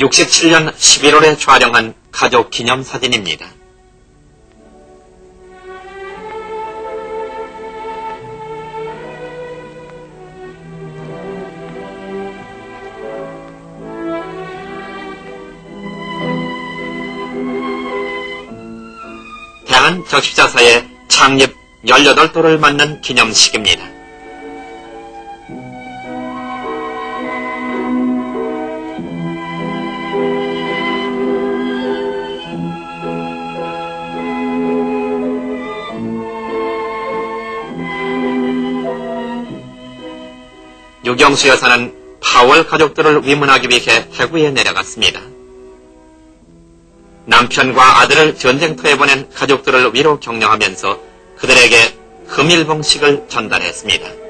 67년 11월에 촬영한 가족 기념 사진입니다. 대한 적십자사의 창립 18도를 맞는 기념식입니다. 유경수 여사는 파월 가족들을 위문하기 위해 해구에 내려갔습니다. 남편과 아들을 전쟁터에 보낸 가족들을 위로 격려하면서 그들에게 금일봉식을 전달했습니다.